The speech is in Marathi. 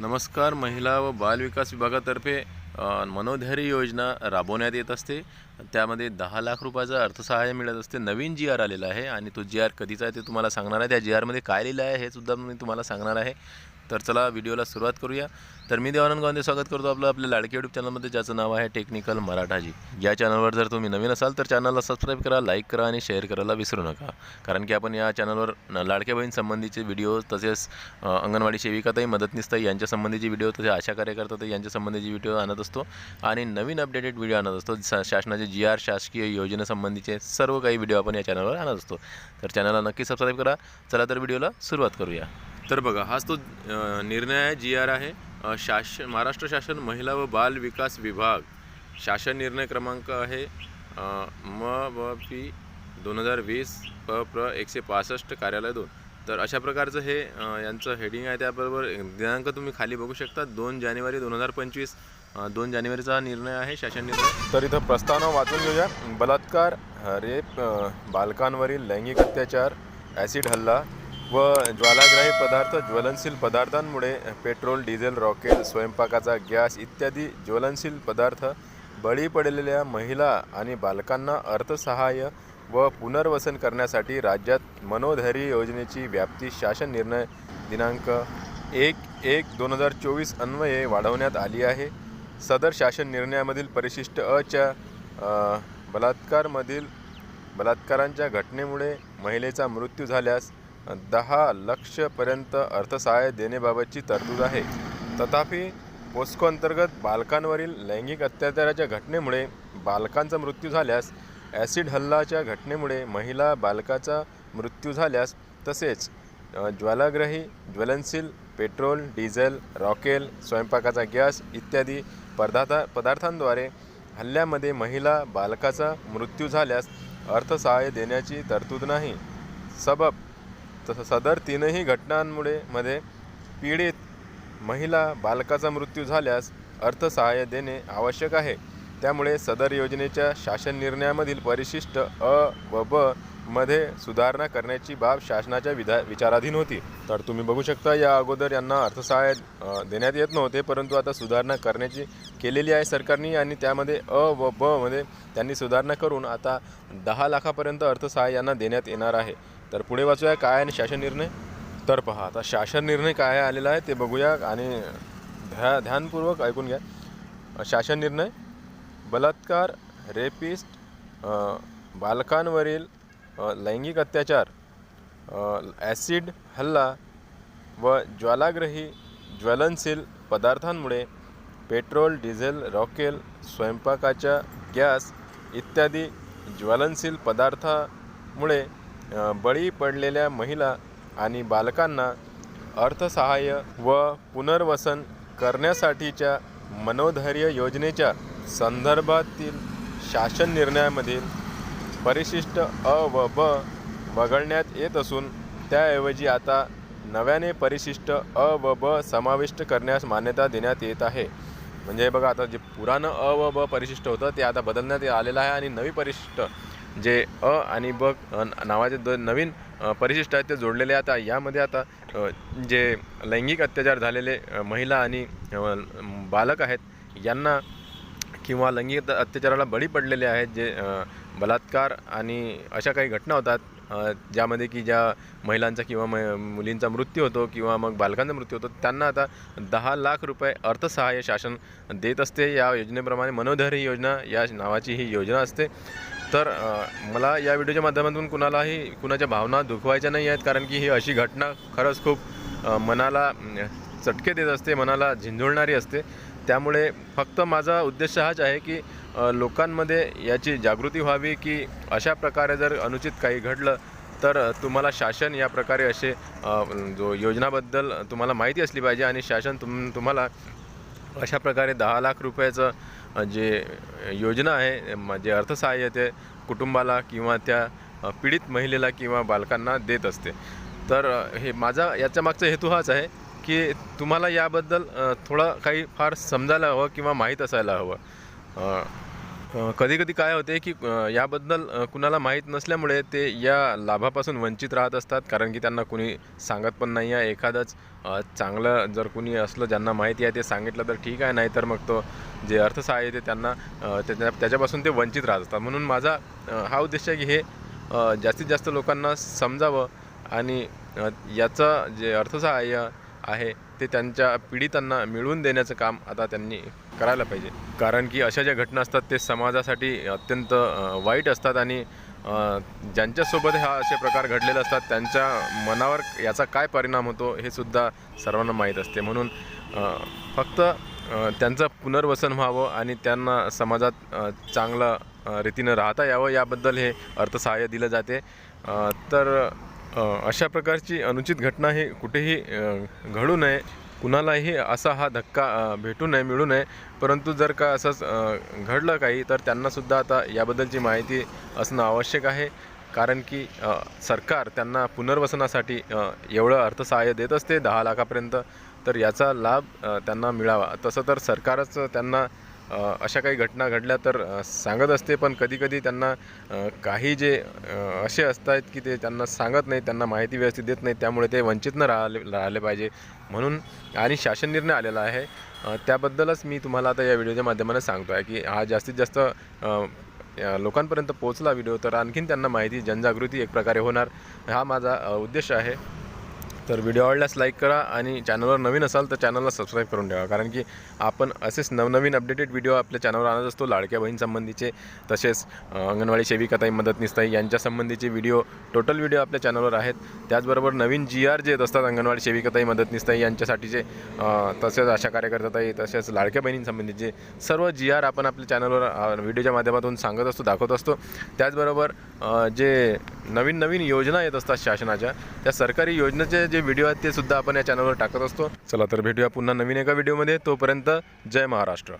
नमस्कार महिला व बालविकास विभागातर्फे मनोधैर्य योजना राबवण्यात येत असते. त्यामध्ये दहा लाख रुपयाचं अर्थसहाय्य मिळत असते. नवीन जी आर आलेला आहे आणि तो जी आर कधीचा आहे ते तुम्हाला सांगणार आहे. त्या जी आरमध्ये काय लिहिलं आहे हे सुद्धा मी तुम्हाला सांगणार आहे. तर चला व्हिडिओला सुरुवात करूया. तर मी देवानंद गांधी स्वागत करतो आपलं आपल्या लाडके यूट्यूब चॅनलमध्ये ज्याचं नाव आहे टेक्निकल मराठाजी. या चॅनलवर जर तुम्ही नवीन असाल तर चॅनलला सबस्क्राईब करा लाईक करा आणि शेअर करायला विसरू नका. कारण की आपण या चॅनलवर लाडक्या बहीण संबंधीचे व्हिडिओ तसेच अंगणवाडी सेविकाताई मदतनीसताई यांच्या संबंधीचे व्हिडिओ तसेच आशा कार्यकर्ता यांच्या संबंधीचे व्हिडिओ आणत असतो. आणि नवीन अपडेटेड व्हिडिओ आणत असतो. शासनाचे जी आर शासकीय योजनेसंबंधीचे सर्व काही व्हिडिओ आपण या चॅनलवर आणत असतो. तर चॅनलला नक्की सबस्क्राईब करा. चला तर व्हिडिओला सुरुवात करूया. तर बघा हाच तो निर्णय आहे जी आर आहे. शासन महाराष्ट्र शासन महिला व बाल विकास विभाग. शासन निर्णय क्रमांक आहे म व पी दोन हजार वीस प प्र एकशे पासष्ट कार्यालय दोन. तर अशा प्रकारचं हे यांचं हेडिंग आहे त्याबरोबर दिनांक तुम्ही खाली बघू शकता दोन जानेवारी दोन हजार पंचवीस दोन जानेवारीचा हा निर्णय आहे शासन निर्णय. तर इथं प्रस्तावना वाचून घेऊया. बलात्कार रेप बालकांवरील लैंगिक अत्याचार ॲसिड हल्ला व ज्वालाग्राही पदार्थ ज्वलनशील पदार्थांमुळे पेट्रोल डिझेल रॉकेल स्वयंपाकाचा गॅस इत्यादी ज्वलनशील पदार्थ बळी पडलेल्या महिला आणि बालकांना अर्थसहाय्य व पुनर्वसन करण्यासाठी राज्यात मनोधैर्य योजनेची व्याप्ती शासन निर्णय दिनांक एक एक दोन हजार चोवीस अन्वये वाढवण्यात आली आहे. सदर शासन निर्णयामधील परिशिष्ट अच्या बलात्कारमधील बलात्कारांच्या घटनेमुळे महिलेचा मृत्यू झाल्यास दहा लक्षपर्यंत अर्थसहाय्य देण्याबाबतची तरतूद आहे. तथापि पोस्को अंतर्गत बालकांवरील लैंगिक अत्याचाराच्या घटनेमुळे बालकांचा मृत्यू झाल्यास ॲसिड हल्लाच्या घटनेमुळे महिला बालकाचा मृत्यू झाल्यास तसेच ज्वालाग्रही ज्वलनशील पेट्रोल डिझेल रॉकेल स्वयंपाकाचा गॅस इत्यादी पदार्था पदार्थांद्वारे हल्ल्यामध्ये महिला बालकाचा मृत्यू झाल्यास अर्थसहाय्य देण्याची तरतूद नाही. सबब तसं सदर तीनही घटनांमुळे मध्ये पीडित महिला बालकाचा मृत्यू झाल्यास अर्थसहाय्य देणे आवश्यक आहे. त्यामुळे सदर योजनेच्या शासन निर्णयामधील परिशिष्ट अ व ब मध्ये सुधारणा करण्याची बाब शासनाच्या विधा विचाराधीन होती. तर तुम्ही बघू शकता या अगोदर यांना अर्थसहाय्य देण्यात येत नव्हते परंतु आता सुधारणा करण्याची केलेली आहे सरकारने आणि त्यामध्ये अ व ब मध्ये त्यांनी सुधारणा करून आता दहा लाखापर्यंत अर्थसहाय्य यांना देण्यात येणार आहे. तर पुढे वाचूया काय आणि शासन निर्णय? तर पहा आता शासन निर्णय काय आलेला आहे ते बघूया आणि ध्या ध्यानपूर्वक ऐकून घ्या. शासन निर्णय बलात्कार रेपिस्ट बालकांवरील लैंगिक अत्याचार ॲसिड हल्ला व ज्वालाग्रही ज्वलनशील पदार्थांमुळे पेट्रोल डिझेल रॉकेल स्वयंपाकाच्या गॅस इत्यादी ज्वलनशील पदार्थामुळे बळी पडलेल्या महिला आणि बालकांना अर्थसहाय्य व पुनर्वसन करण्यासाठीच्या मनोधैर्य योजनेच्या संदर्भातील शासन निर्णयामधील परिशिष्ट अ व ब वगळण्यात येत असून त्याऐवजी आता नव्याने परिशिष्ट अ व ब समाविष्ट करण्यास मान्यता देण्यात येत आहे. म्हणजे बघा आता जे पुराणं अ व ब परिशिष्ट होतं ते आता बदलण्यात आलेलं आहे आणि नवी परिशिष्ट जे अ आणि ब नावाचे द नवीन परिशिष्ट आहेत ते जोडलेले आता. यामध्ये आता जे लैंगिक अत्याचार झालेले महिला आणि बालक आहेत यांना किंवा लैंगिक अत्याचाराला बळी पडलेले आहेत जे बलात्कार आणि अशा काही घटना होतात ज्यामध्ये की ज्या महिलांचा किंवा म मुलींचा मृत्यू होतो किंवा मग बालकांचा मृत्यू होतो त्यांना आता दहा लाख रुपये अर्थसहाय्य शासन देत असते. या योजनेप्रमाणे मनोधर ही योजना या नावाची ही योजना असते. तर मला या व्हिडिओच्या माध्यमातून कुणालाही कुणाच्या भावना दुखवायच्या नाही आहेत कारण की ही अशी घटना खरंच खूप मनाला चटके देत असते मनाला झिंझुळणारी असते. त्यामुळे फक्त माझा उद्देश हाच आहे की लोकांमध्ये याची जागृती व्हावी की अशा प्रकारे जर अनुचित काही घडलं तर तुम्हाला शासन या प्रकारे असे जो योजनाबद्दल तुम्हाला माहिती असली पाहिजे आणि शासन तुम तुम्हाला अशा प्रकारे दहा लाख रुपयाचं जे योजना आहे जे अर्थसहाय्य ते कुटुंबाला किंवा त्या पीडित महिलेला किंवा बालकांना देत असते. तर हे माझा याच्या मागचा हेतू हाच आहे की तुम्हाला याबद्दल थोडं काही फार समजायला हवं किंवा माहीत असायला हवं. कधी कधी काय होते की याबद्दल कुणाला माहीत नसल्यामुळे ते या लाभापासून वंचित राहत असतात. कारण की त्यांना कुणी सांगत पण नाही आहे एखादंच चांगलं जर कुणी असलं ज्यांना माहिती आहे ते सांगितलं तर ठीक आहे. नाही तर मग तो जे अर्थसहाय्य ते त्यांना त्याच्या त्याच्यापासून ते वंचित राहत असतात. म्हणून माझा हा उद्देश आहे की हे जास्तीत जास्त लोकांना समजावं. आणि याचं जे अर्थसहाय्य आहे ते त्यांच्या पीडितांना मिळवून देण्याचं काम आता त्यांनी करायला पाहिजे. कारण की अशा ज्या घटना असतात ते समाजासाठी अत्यंत वाईट असतात आणि ज्यांच्यासोबत हा असे प्रकार घडलेले असतात त्यांच्या मनावर याचा काय परिणाम होतो हे सुद्धा सर्वांना माहीत असते. म्हणून फक्त त्यांचं पुनर्वसन व्हावं आणि त्यांना समाजात चांगलं रीतीनं राहता यावं याबद्दल हे अर्थसहाय्य दिलं जाते. तर अशा प्रकारची अनुचित घटना ही कुठेही घडू नये. कुणालाही असा हा धक्का भेटू नये मिळू नये. परंतु जर का असंच घडलं काही तर त्यांनासुद्धा आता याबद्दलची माहिती असणं आवश्यक आहे. कारण की सरकार त्यांना पुनर्वसनासाठी एवढं अर्थसहाय्य देत असते दहा लाखापर्यंत. तर याचा लाभ त्यांना मिळावा. तसं तर सरकारच त्यांना अशा काही घटना घडल्या तर सांगत असते पण कधीकधी त्यांना काही जे असे असतात की ते त्यांना सांगत नाही त्यांना माहिती व्यवस्थित देत नाही त्यामुळे ते वंचित न राहिले राहिले पाहिजे म्हणून आणि शासन निर्णय आलेला आहे. त्याबद्दलच मी तुम्हाला आता या व्हिडिओच्या माध्यमाने सांगतो आहे की हा जास्तीत जास्त लोकांपर्यंत पोहोचला व्हिडिओ तर आणखीन त्यांना माहिती जनजागृती एक प्रकारे होणार हा माझा उद्देश आहे. तर व्हिडिओ आवडल्यास लाईक करा आणि चॅनलवर नवीन असाल तर चॅनलला सबस्क्राईब करून ठेवा. कारण की आपण असेच नवनवीन अपडेटेड व्हिडिओ आपल्या चॅनलवर आणत असतो. लाडक्या बहीणसंबंधीचे तसेच अंगणवाडी सेविकाताई मदतनीसताई यांच्यासंबंधीचे व्हिडिओ टोटल व्हिडिओ आपल्या चॅनलवर आहेत. त्याचबरोबर नवीन जी आर जे येत असतात अंगणवाडी सेविकाताई मदतनीसताई यांच्यासाठीचे तसेच आशा कार्यकर्ताताई तसेच लाडक्या बहिणींसंबंधीचे सर्व जी आर आपण आपल्या चॅनलवर व्हिडिओच्या माध्यमातून सांगत असतो दाखवत असतो. त्याचबरोबर जे नवीन नवीन योजना येत असतात शासनाच्या त्या सरकारी योजनेचे जे व्हिडिओ आहेत ते सुद्धा आपण या चॅनलवर टाकत असतो. चला तर भेटूया पुन्हा नवीन एका व्हिडिओमध्ये. तोपर्यंत जय महाराष्ट्र.